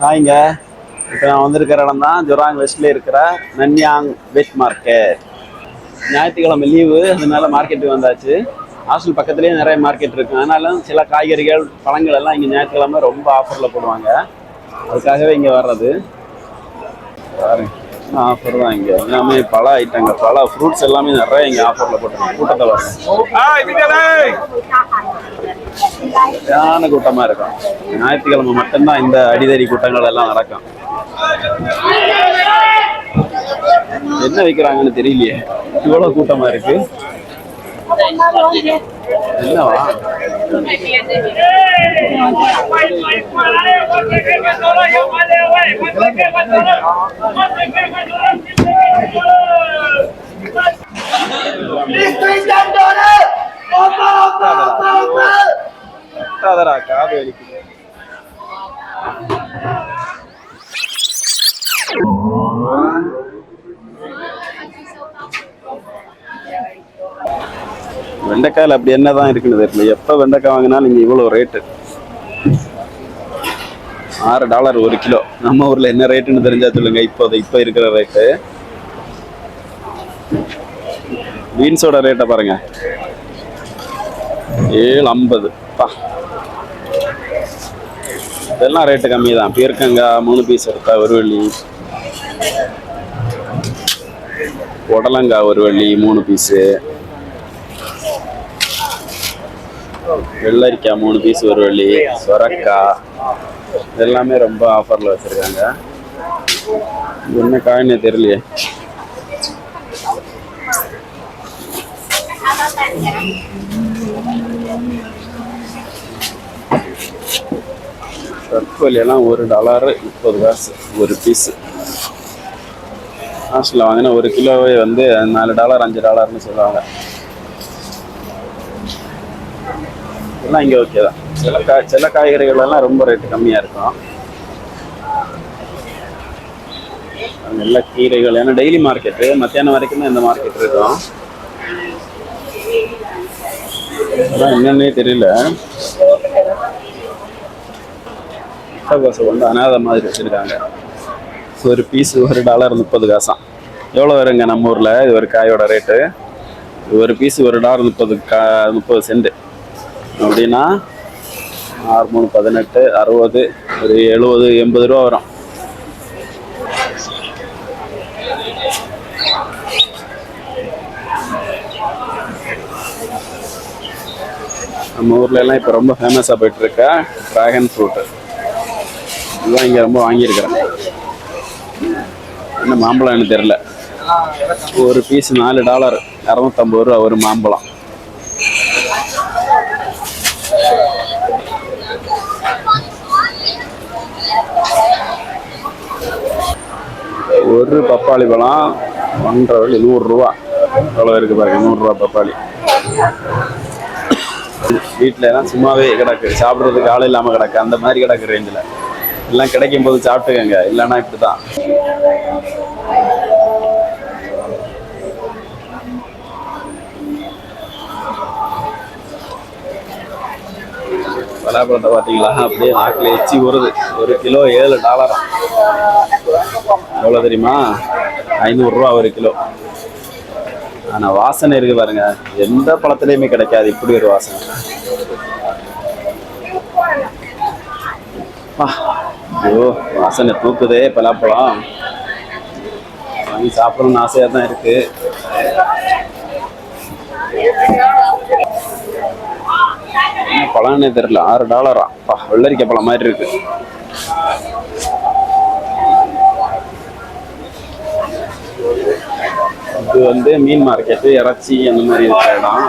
ஹாய்ங்க. இப்போ நான் வந்திருக்கிற இடம் தான் ஜொராங் வெஸ்ட்ல இருக்கிற நன்யாங் வெட் மார்க்கெட். ஞாயிற்றுக்கிழமை லீவு அதனால மார்க்கெட்டுக்கு வந்தாச்சு. ஹாஸ்டல் பக்கத்துலேயே நிறைய மார்க்கெட் இருக்கு. அதனால சில காய்கறிகள் பழங்கள் எல்லாம் இங்கே ஞாயிற்றுக்கிழமை ரொம்ப ஆஃபரில் போடுவாங்க. அதுக்காகவே இங்கே வர்றது. பாருங்க. ஆஃபர் தான் இங்கே. எல்லாமே பல ஐட்டங்கள் பல ஃப்ரூட்ஸ் எல்லாமே நிறைய இங்கே ஆஃபரில் போட்டுருக்காங்க. கூட்டத்தை பாருங்க சரியான கூட்டமா இருக்கும். ஞாயிற்றுக்கிழமை மட்டும்தான் இந்த அடிதடி கூட்டங்கள் எல்லாம் நடக்கும். என்ன வைக்கிறாங்கன்னு தெரியலையே. இவ்வளவு கூட்டமா இருக்கு. não Opa, opa, opa, opa! Tá dando a cara, ele que வெண்டைக்காயில் அப்படி என்னதான் இருக்குன்னு தெரியல. எப்போ வெண்டைக்காய் வாங்கினாலும் இங்கே இவ்வளோ ரேட்டு ஆறு டாலர் ஒரு கிலோ. நம்ம ஊரில் என்ன ரேட்டுன்னு தெரிஞ்சா சொல்லுங்க. இப்போ இப்போ இருக்கிற ரேட்டு பீன்ஸோட ரேட்டை பாருங்க. ஏழு ஐம்பது. பா. இதெல்லாம் ரேட்டு கம்மி தான் பீர்க்கங்காய் மூணு பீஸ் எடுத்தா ஒரு வள்ளி. புடலங்காய் ஒரு வள்ளி மூணு பீஸு வெள்ளரிக்காய் மூணு பீஸ் ஒரு வெள்ளி சொரக்காய் இதெல்லாமே ரொம்ப ஆஃபரில் வச்சுருக்காங்க. என்ன காயினே தெரியலையே. தற்கொலை ஒரு டாலர் முப்பது காசு ஒரு பீஸு ஹாஸ்டலில் வாங்கினா ஒரு கிலோவே வந்து நாலு டாலர் அஞ்சு டாலர்னு சொல்லுவாங்க. எல்லாம் இங்கே ஓகே தான். சில காய் சில காய்கறிகள் எல்லாம் ரொம்ப ரேட்டு கம்மியாக இருக்கும். நல்ல கீரைகள் ஏன்னா டெய்லி மார்க்கெட்டு மத்தியானம் வரைக்கும் தான் இந்த மார்க்கெட் இருக்கும். அதான் என்னன்னே தெரியல. முட்டைக்கோசை வந்து அனாதை மாதிரி வச்சுருக்காங்க. ஒரு பீஸ் ஒரு டாலர் முப்பது காசாம். எவ்வளோ வருங்க நம்ம ஊரில்? இது ஒரு காயோட ரேட்டு ஒரு பீஸ் ஒரு டாலர் முப்பது கா முப்பது சென்ட் அப்படின்னா ஆறு மூணு பதினெட்டு அறுபது ஒரு எழுபது எண்பது ரூபா வரும். நம்ம ஊர்ல எல்லாம் இப்போ ரொம்ப ஃபேமஸாக போயிட்டு இருக்க ட்ராகன் ஃப்ரூட்டு இதுதான் இங்கே ரொம்ப வாங்கியிருக்கிறேன். என்ன மாம்பழம்னு தெரில ஒரு பீஸ் நாலு டாலர் இரநூத்தம்பது ரூபா ஒரு மாம்பழம். ஒரு பப்பாளி பழம் ஒன்றரை வழி நூறுரூவா அவ்வளோ இருக்குது பாருங்க நூறுரூவா பப்பாளி. வீட்டிலலாம் எல்லாம் சும்மாவே கிடக்கு. சாப்பிட்றதுக்கு ஆள் இல்லாமல் கிடக்கு. அந்த மாதிரி கிடக்கு ரேஞ்சில் எல்லாம் கிடைக்கும் போது சாப்பிட்டுக்கங்க. இல்லைன்னா இப்படி தான் பலாப்பழத்தை பார்த்தீங்களா? அப்படியே நாக்கில் எச்சி வருது ஒரு கிலோ ஏழு டாலரா. எவ்வளோ தெரியுமா? ஐநூறுரூவா ஒரு கிலோ. ஆனால் வாசனை இருக்கு பாருங்க. எந்த பழத்துலையுமே கிடைக்காது. இப்படி ஒரு வாசனை. ஐயோ வாசனை தூக்குதே. பலாப்பழம் வாங்கி சாப்பிடணும்னு ஆசையாக தான் இருக்கு. என்ன பழம்னே தெரியல. ஆறு டாலரா வெள்ளரிக்க பழம் மாதிரி இருக்கு. இது வந்து மீன் மார்க்கெட்டு இறைச்சி அந்த மாதிரி இருக்கிற இடம்.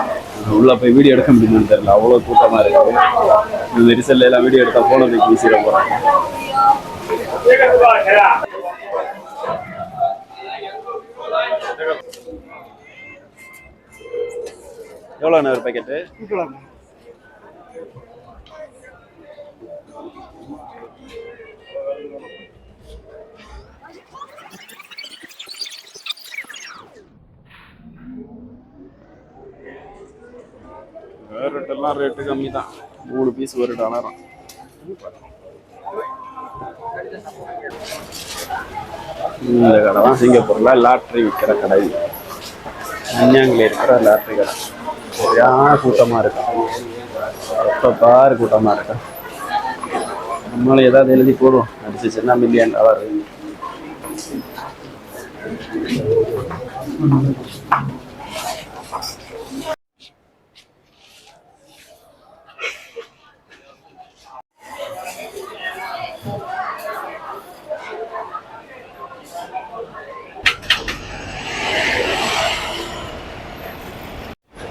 உள்ள போய் வீடியோ எடுக்க முடியுமான்னு தெரியல. அவ்வளோ கூட்டமாக இருக்கு. இந்த நெரிசல்ல எல்லாம் வீடியோ எடுத்தா போன தூக்கி வீசிட போகிறாங்க எவ்வளோண்ணா ஒரு பேக்கெட்டு கேரட்டெல்லாம் ரேட்டு கம்மி தான் மூணு பீஸ் ஒரு டாலரும் இந்த கடை தான் சிங்கப்பூரில் லாட்ரி விற்கிற கடை. அஞ்சாங்கில் இருக்கிற லாட்ரி கடை. சரியான கூட்டமாக இருக்கும் எப்போ பாரு கூட்டமாக இருக்கும் நம்மளும் ஏதாவது எழுதி போடுவோம். அடிச்சுச்சுன்னா மில்லியன் டாலர்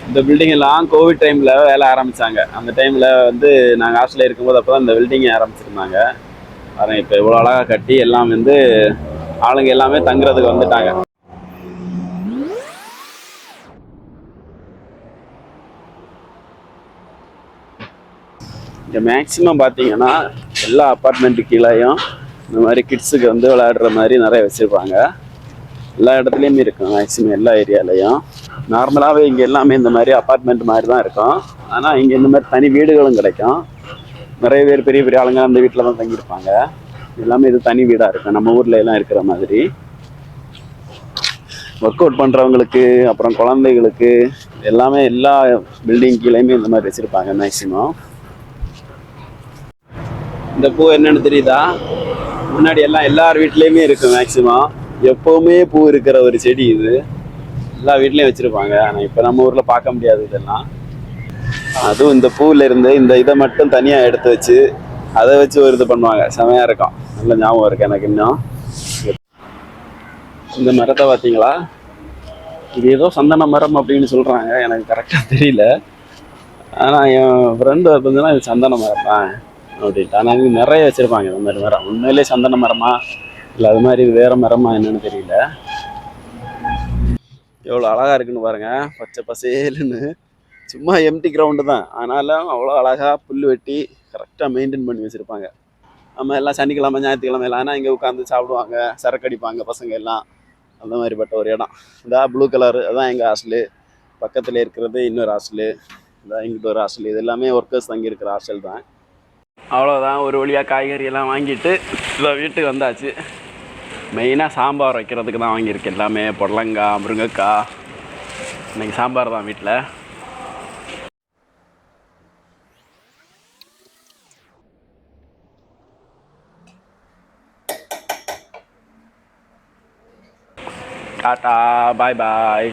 இந்த பில்டிங் எல்லாம் கோவிட் டைம்ல வேலை ஆரம்பிச்சாங்க. அந்த டைம்ல வந்து நாங்க ஹாஸ்டல்ல இருக்கும்போது அப்பதான் இந்த பில்டிங் ஆரம்பிச்சிருந்தாங்க. பாருங்க இப்ப இவ்வளவு அழகா கட்டி எல்லாம் வந்து ஆளுங்க எல்லாமே தங்குறதுக்கு வந்துட்டாங்க. இங்கே மேக்சிமம் பார்த்தீங்கன்னா எல்லா அப்பார்ட்மெண்ட் கீழேயும் இந்த மாதிரி கிட்ஸுக்கு வந்து விளையாடுற மாதிரி நிறைய வச்சுருப்பாங்க. எல்லா இடத்துலையுமே இருக்கும் மேக்ஸிமம் எல்லா ஏரியாலையும் நார்மலாகவே இங்கே எல்லாமே இந்த மாதிரி அப்பார்ட்மெண்ட் மாதிரி தான் இருக்கும். ஆனால் இங்கே இந்த மாதிரி தனி வீடுகளும் கிடைக்கும். நிறைய பேர் பெரிய பெரிய ஆளுங்க அந்த வீட்டில் தான் தங்கியிருப்பாங்க. எல்லாமே இது தனி வீடாக இருக்கும். நம்ம ஊர்ல எல்லாம் இருக்கிற மாதிரி. ஒர்க் அவுட் பண்ணுறவங்களுக்கு அப்புறம் குழந்தைகளுக்கு எல்லாமே எல்லா பில்டிங் கீழேயுமே இந்த மாதிரி வச்சுருப்பாங்க மேக்ஸிமம் இந்த பூ என்னன்னு தெரியுதா? முன்னாடி எல்லாம் எல்லார் வீட்லேயுமே இருக்கும் மேக்ஸிமம் எப்போவுமே பூ இருக்கிற ஒரு செடி இது. எல்லா வீட்லேயும் வச்சுருப்பாங்க. ஆனால் இப்போ நம்ம ஊரில் பார்க்க முடியாது இதெல்லாம். அதுவும் இந்த பூவில் இருந்து இந்த இதை மட்டும் தனியாக எடுத்து வச்சு அதை வச்சு ஒரு இது பண்ணுவாங்க. செமையாக இருக்கும். நல்ல ஞாபகம் இருக்கு எனக்கு இன்னும். இந்த மரத்தை பார்த்தீங்களா? இது ஏதோ சந்தன மரம் அப்படின்னு சொல்கிறாங்க எனக்கு கரெக்டாக தெரியல. ஆனால் என் ஃப்ரெண்டு பார்த்தீங்கன்னா இது சந்தன மரம் தான் அப்படின்ட்டு ஆனால் நிறைய வச்சுருப்பாங்க இந்த மாதிரி மரம். உண்மையிலே சந்தன மரமா? இல்லை அது மாதிரி வேறு மரமா என்னன்னு தெரியல. எவ்வளோ அழகாக இருக்குன்னு பாருங்கள் பச்சை பசேலுன்னு சும்மா எம்டி கிரவுண்டு தான். ஆனாலும் அவ்வளோ அழகாக புல் வெட்டி கரெக்டாக மெயின்டைன் பண்ணி வச்சுருப்பாங்க. நம்ம எல்லாம் சனிக்கிழமை ஞாயிற்றுக்கிழமை எல்லாம் ஆனால் இங்கே உட்காந்து சாப்பிடுவாங்க. சரக்கு அடிப்பாங்க பசங்க எல்லாம். அந்த மாதிரிப்பட்ட ஒரு இடம். இதா ப்ளூ கலர் அதான் எங்கள் ஹாஸ்டலு பக்கத்தில் இருக்கிறது இன்னொரு ஹாஸ்டலு இதான் இங்கிட்ட ஒரு ஹாஸ்டல் இது எல்லாமே ஒர்க்கர்ஸ் தங்கி இருக்கிற ஹாஸ்டல் தான். அவ்வளோதான் ஒரு வழியாக காய்கறி எல்லாம் வாங்கிட்டு இதை வீட்டுக்கு வந்தாச்சு. மெயினாக சாம்பார் வைக்கிறதுக்கு தான் வாங்கியிருக்கேன் எல்லாமே. புடலங்காய் முருங்கைக்காய் இன்றைக்கி சாம்பார் தான் வீட்டில் டாட்டா பாய் பாய்.